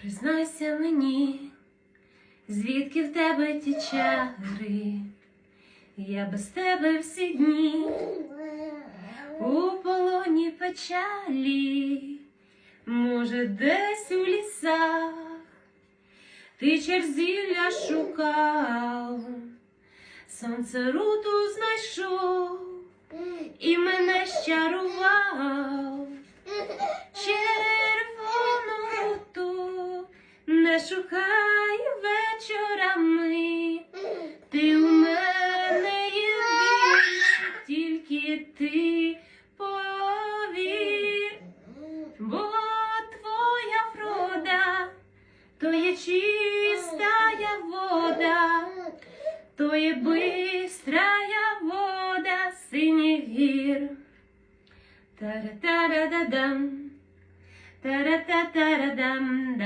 Признайся мені, звідки в тебе ті чари, я без тебе всі дні у полоні печалі, може, десь у лісах ти черзілля шукав, сонце руту знайшов і мене щарував. Шукай вечорами, ти у мене єдина, тільки ти повір, бо твоя врода, то є чистая вода, то є бистрая вода синіх гір. Та-ра-та-ра-да-дам, та-ра-та-та-ра-дам-дам.